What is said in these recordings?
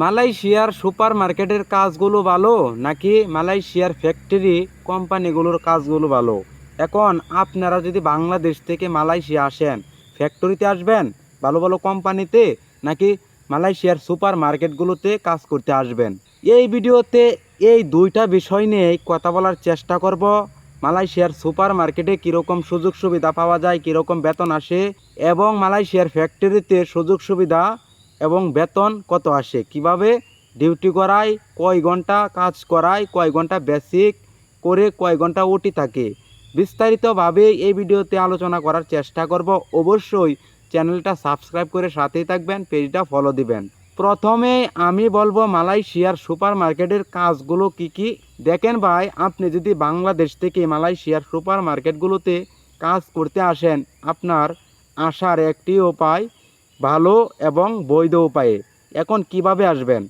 মালয়েশিয়ার সুপার মার্কেটের কাজগুলো ভালো নাকি মালয়েশিয়ার ফ্যাক্টরি কোম্পানিগুলোর কাজগুলো ভালো? এখন আপনারা যদি বাংলাদেশ থেকে মালয়েশিয়া আসেন, ফ্যাক্টরিতে আসবেন, ভালো ভালো কোম্পানিতে নাকি মালয়েশিয়ার সুপার মার্কেটগুলোতে কাজ করতে আসবেন? এই ভিডিওতে এই দুইটা বিষয় নিয়ে কথা বলার চেষ্টা করব। মালয়েশিয়ার সুপার মার্কেটে কীরকম সুযোগ সুবিধা পাওয়া যায়, কীরকম বেতন আসে এবং মালয়েশিয়ার ফ্যাক্টরিতে সুযোগ সুবিধা এবং বেতন কত আসে? কীভাবে ডিউটি করায়? কয় ঘণ্টা কাজ করায়? কয় ঘণ্টা বেসিক করে কয় ঘণ্টা ওটি থাকে? বিস্তারিতভাবে এই ভিডিওতে আলোচনা করার চেষ্টা করব। অবশ্যই চ্যানেলটা সাবস্ক্রাইব করে সাথেই থাকবেন, পেজটা ফলো দিবেন। প্রথমে আমি বলব মালয়েশিয়ার সুপার মার্কেটের কাজগুলো কি কি? দেখেন ভাই, আপনি যদি বাংলাদেশ থেকে মালয়েশিয়ার সুপার মার্কেটগুলোতে কাজ করতে আসেন, আপনার আসার একটি উপায় ভালো এবং বৈধ উপায়ে। এখন কীভাবে আসবেন?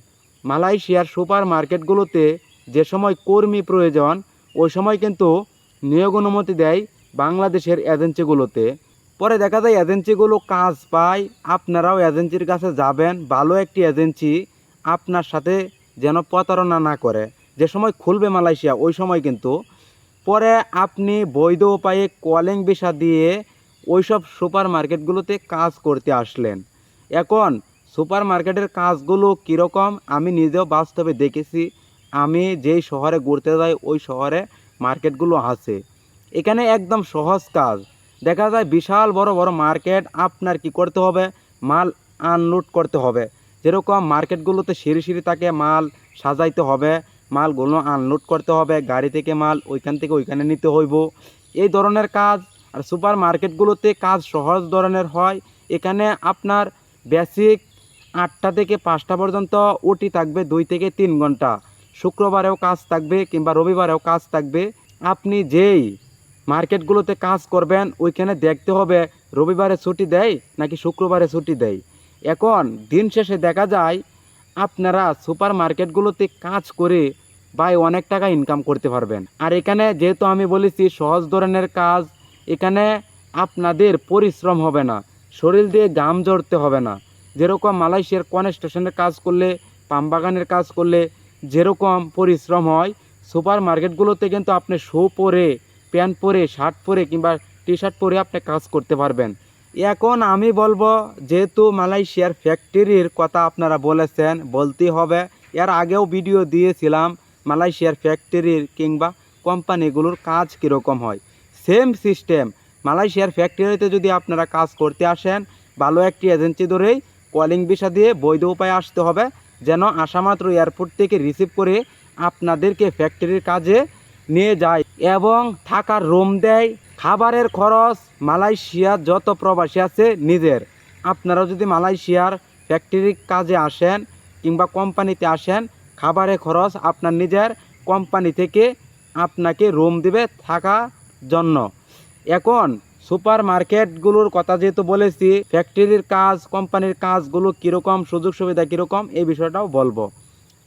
মালয়েশিয়ার সুপার মার্কেটগুলোতে যে সময় কর্মী প্রয়োজন, ওই সময় কিন্তু নিয়োগ অনুমতি দেয় বাংলাদেশের এজেন্সিগুলোতে। পরে দেখা যায় এজেন্সিগুলো কাজ পায়, আপনারাও এজেন্সির কাছে যাবেন, ভালো একটি এজেন্সি আপনার সাথে যেন প্রতারণা না করে। যে সময় খুলবে মালয়েশিয়া, ওই সময় কিন্তু। পরে আপনি বৈধ উপায়ে কলিং ভিসা দিয়ে ওইসব সুপার মার্কেটগুলোতে কাজ করতে আসলেন। এখন সুপার মার্কেটের কাজগুলো কীরকম আমি নিজেও বাস্তবে দেখেছি। আমি যেই শহরে ঘুরতে যাই, ওই শহরে মার্কেটগুলো আছে। এখানে একদম সহজ কাজ। দেখা যায় বিশাল বড় বড় মার্কেট, আপনার কি করতে হবে? মাল আনলোড করতে হবে। যেরকম মার্কেটগুলোতে সিঁড়ি সিঁড়ি তাকে মাল সাজাইতে হবে, মালগুলো আনলোড করতে হবে, গাড়ি থেকে মাল ওইখান থেকে ওইখানে নিতে হইব। এই ধরনের কাজ আর সুপার মার্কেটগুলোতে কাজ সহজ ধরনের হয়, এখানে আপনার বেসিক আটটা থেকে পাঁচটা পর্যন্ত ওটি থাকবে দুই থেকে তিন ঘণ্টা। শুক্রবারেও কাজ থাকবে কিংবা রবিবারেও কাজ থাকবে। আপনি যেই মার্কেটগুলোতে কাজ করবেন, ওইখানে দেখতে হবে রবিবারে ছুটি দেয় নাকি শুক্রবারে ছুটি দেয়। এখন দিন শেষে দেখা যায়, আপনারা সুপার মার্কেটগুলোতে কাজ করে ভাই অনেক টাকা ইনকাম করতে পারবেন। আর এখানে যেহেতু আমি বলেছি সহজ ধরনের কাজ এখানে আপনাদের পরিশ্রম হবে না। শরীর দিয়ে গাম জড়তে হবে না। যেরকম মালয়েশিয়ার কোন স্টেশনের কাজ করলে পামবাগানের কাজ করলে যেরকম পরিশ্রম হয় সুপার মার্কেটগুলোতে কিন্তু আপনি শু পরে, প্যান্ট পরে, শার্ট পরে কিংবা টি শার্ট পরে আপনি কাজ করতে পারবেন। এখন আমি বলব, যেহেতু মালয়েশিয়ার ফ্যাক্টরির কথা আপনারা বলেছেন, বলতেই হবে, এর আগেও ভিডিও দিয়েছিলাম, মালয়েশিয়ার ফ্যাক্টরির কিংবা কোম্পানিগুলোর কাজ কীরকম হয়। সেম সিস্টেম মালয়েশিয়ার ফ্যাক্টরিতে যদি আপনারা কাজ করতে আসেন, ভালো একটি এজেন্সি ধরেই কলিং ভিসা দিয়ে বৈধ উপায়ে আসতে হবে, যেন আসামাত্র এয়ারপোর্ট থেকে রিসিভ করে আপনাদেরকে ফ্যাক্টরির কাজে নিয়ে যায় এবং থাকার রুম দেয়, খাবারের খরচ মালয়েশিয়ার যত প্রবাসী আছে নিজের। আপনারা যদি মালয়েশিয়ার ফ্যাক্টরির কাজে আসেন কিংবা কোম্পানিতে আসেন, খাবারের খরচ আপনার নিজের কোম্পানি থেকে আপনাকে রুম দেবে থাকা জন্য। এখন সুপার মার্কেটগুলোর কথা যেহেতু বলেছি, ফ্যাক্টরির কাজ, কোম্পানির কাজগুলো কীরকম সুযোগ সুবিধা কীরকম, এই বিষয়টাও বলব।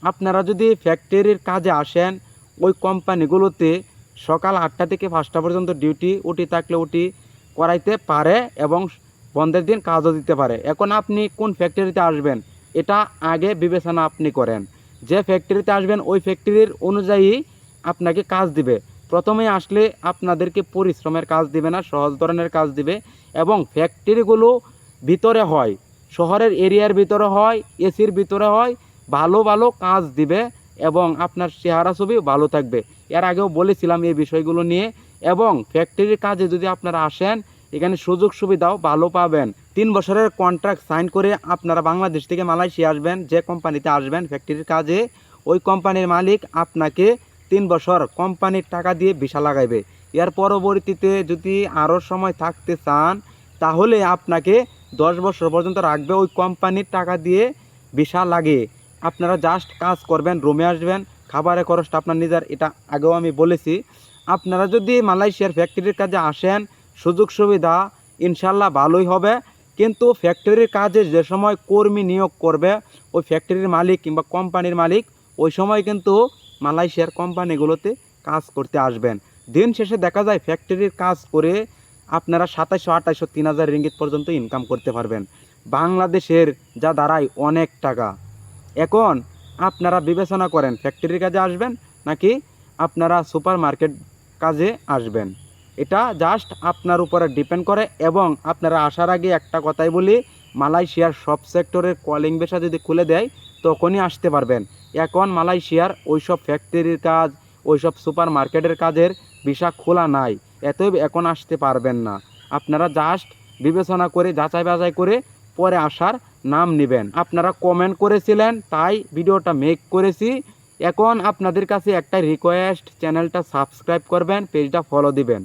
আপনারা যদি ফ্যাক্টরির কাজে আসেন, ওই কোম্পানিগুলোতে সকাল আটটা থেকে পাঁচটা পর্যন্ত ডিউটি উটি থাকলে উটি করাইতে পারে এবং বন্ধের দিন কাজও দিতে পারে। এখন আপনি কোন ফ্যাক্টরিতে আসবেন, এটা আগে বিবেচনা আপনি করেন। যে ফ্যাক্টরিতে আসবেন, ওই ফ্যাক্টরির অনুযায়ী আপনাকে কাজ দিবে। প্রথমে আসলে আপনাদেরকে পরিশ্রমের কাজ দিবে না, সহজ ধরনের কাজ দিবে এবং ফ্যাক্টরিগুলো ভিতরে হয়, শহরের এরিয়ার ভিতরে হয়, এসির ভিতরে হয়, ভালো ভালো কাজ দিবে এবং আপনার চেহারা ছবি ভালো থাকবে। এর আগেও বলেছিলাম এই বিষয়গুলো নিয়ে এবং ফ্যাক্টরির কাজে যদি আপনারা আসেন, এখানে সুযোগ সুবিধাও ভালো পাবেন। তিন বছরের কন্ট্রাক্ট সাইন করে আপনারা বাংলাদেশ থেকে মালয়েশিয়া আসবেন, যে কোম্পানিতে আসবেন, ফ্যাক্টরির কাজে, ওই কোম্পানির মালিক আপনাকে তিন বছর কোম্পানির টাকা দিয়ে ভিসা লাগাইবে। এর পরবর্তীতে যদি আরও সময় থাকতে চান, তাহলে আপনাকে দশ বছর পর্যন্ত রাখবে ওই কোম্পানির টাকা দিয়ে ভিসা লাগে আপনারা জাস্ট কাজ করবেন, রুমে আসবেন, খাবারের খরচটা আপনার নিজের, এটা আগেও আমি বলেছি। আপনারা যদি মালয়েশিয়ার ফ্যাক্টরির কাজে আসেন, সুযোগ সুবিধা ইনশাল্লাহ ভালোই হবে। কিন্তু ফ্যাক্টরির কাজে যে সময় কর্মী নিয়োগ করবে, ওই ফ্যাক্টরির মালিক কিংবা কোম্পানির মালিক, ওই সময় কিন্তু মালয়েশিয়ার কোম্পানিগুলোতে কাজ করতে আসবেন। দিন শেষে দেখা যায় ফ্যাক্টরির কাজ করে আপনারা সাতাইশশো, আঠাইশশো, তিন হাজার রিঙ্গিত পর্যন্ত ইনকাম করতে পারবেন। বাংলাদেশের যা দাঁড়ায় অনেক টাকা। এখন আপনারা বিবেচনা করেন, ফ্যাক্টরির কাজে আসবেন নাকি আপনারা সুপার মার্কেট কাজে আসবেন? এটা জাস্ট আপনার উপরে ডিপেন্ড করে এবং আপনারা আসার আগে একটা কথাই বলি, মালয়েশিয়ার সব সেক্টরের কলিং বেসা যদি খুলে দেয় তখনই আসতে পারবেন। এখন মালয়েশিয়ার ওইসব ফ্যাক্টরির কাজ, ওইসব সুপার মার্কেটের কাজের ভিসা খোলা নাই, এতই এখন আসতে পারবেন না। আপনারা জাস্ট বিবেচনা করে, যাচাই বাছাই করে পরে আসার নাম নেবেন। আপনারা কমেন্ট করেছিলেন, তাই ভিডিওটা মেক করেছি। এখন আপনাদের কাছে একটা রিকোয়েস্ট চ্যানেলটা সাবস্ক্রাইব করবেন পেজটা ফলো দিবেন।